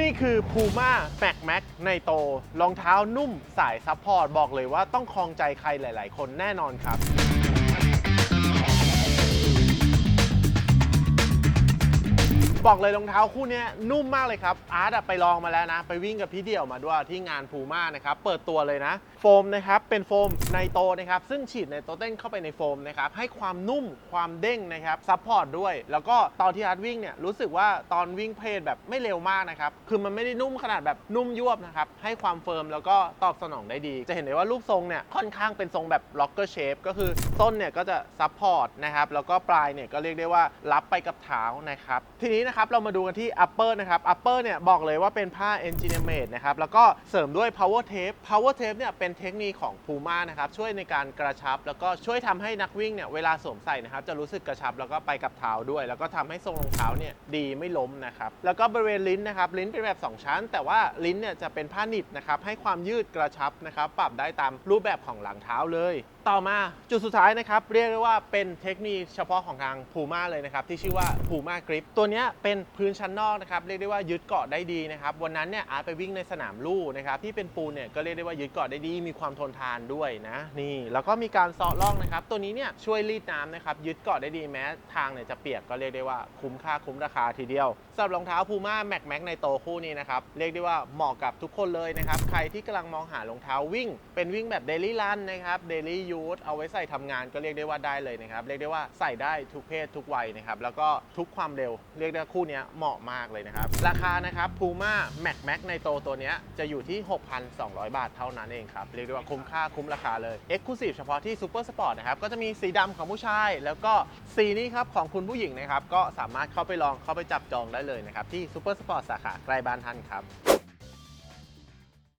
นี่คือ Puma f a c Max ในโตรองเท้านุ่มสายซัพพอร์ตบอกเลยว่าต้องคลองใจใครหลาย ๆ คนแน่นอนครับ บอกเลยรองเท้าคู่นี้นุ่มมากเลยครับ อาร์ตไปลองมาแล้วนะ ไปวิ่งกับพี่เดี่ยวมาด้วยที่งานพูม่านะครับ เปิดตัวเลยนะ โฟมนะครับ เป็นโฟมไนโตนะครับ ซึ่งฉีดไนโตเต้นเข้าไปในโฟมนะครับ ให้ความนุ่ม ความเด้งนะครับ ซัพพอร์ตด้วย แล้วก็ตอนที่อาร์ตวิ่งเนี่ย รู้สึกว่าตอนวิ่งเพลแบบไม่เร็วมากนะครับ คือมันไม่ได้นุ่มขนาดแบบนุ่มยวบนะครับ ให้ความเฟิร์มแล้วก็ตอบสนองได้ดี จะเห็นได้ว่ารูปทรงเนี่ย ค่อนข้างเป็นทรงแบบล็อกเกอร์เชฟ ก็คือต้นเนี่ยก็จะซัพพอร์ตนะครับ แล้วก็ปลายเนี่ยก็เรียกได้ว่ารับไปกับเท้านะครับ ทีนี้นะครับเรามาดูกันที่ upper นะครับ upper เนี่ยบอกเลยว่าเป็นผ้า engineer made นะครับแล้วก็เสริมด้วย power tape power tape เนี่ยเป็นเทคนิคของ Puma นะครับช่วยในการกระชับ แล้วก็ช่วยทำให้นักวิ่งเนี่ยเวลาสวมใส่นะครับจะรู้สึกกระชับแล้วก็ไปกับเท้าด้วย แล้วก็ทำให้ทรงรองเท้าเนี่ยดีไม่ล้มนะครับแล้วก็บริเวณลิ้นนะครับลิ้นเป็นแบบ 2 ชั้น แต่ว่าลิ้นเนี่ยจะเป็นผ้าหนิบนะครับให้ความยืดกระชับนะครับปรับได้ตามรูปแบบของหลังเท้าเลยต่อมาจุดสุดท้ายนะครับ เรียกได้ว่าเป็นเทคนิคเฉพาะของทาง Puma เลยนะครับ ที่ชื่อว่า Puma Grip ตัวนี้เป็นพื้นชั้นนอกนะครับเรียกได้ว่ายึดเกาะได้ดีนะครับวันนั้นเนี่ยอาร์ตไปวิ่งในสนามลู่นะครับที่เป็นปูนเนี่ยก็เรียกได้ว่ายึดเกาะได้ดี มีความทนทานด้วยนะนี่แล้วก็มีการซาะล่องนะครับตัวนี้เนี่ยช่วยรีดน้ำนะครับยึดเกาะได้ดีแม้ทางเนี่ยจะเปียกก็เรียกได้ว่าคุ้มค่าคุ้มราคาทีเดียวสำหรับรองเท้า Puma Mac Max ในโตคู่นี้นะครับเรียกได้ว่าเหมาะกับทุกคนเลยนะครับใครที่กำลังมองหารองเท้าวิ่ง เป็นวิ่งแบบ Daily Run นะครับ Daily Use เอาไว้ใส่ทำงานก็เรียกได้ว่าได้เลยนะครับเรียกได้ว่าใส่ได้ทุกเพศทุกวัยนะครับแล้วก็ทุกความเร็วเรียกได้คู่เนี้เหมาะมากเลยนะครับ ราคานะครับ Puma Max Max ในโตตัวนี้จะอยู่ที่ 6,200 บาทเท่านั้นเองครับ เรียกได้ว่าคุ้มค่าคุ้มราคาเลย Exclusive เฉพาะที่ Super Sport นะครับ ก็จะมีสีดำของผู้ชาย แล้วก็สีนี้ครับของคุณผู้หญิงนะครับ ก็สามารถเข้าไปลองเข้าไปจับจองได้เลยนะครับที่ Super Sport สาขาใกล้บ้านท่านครับ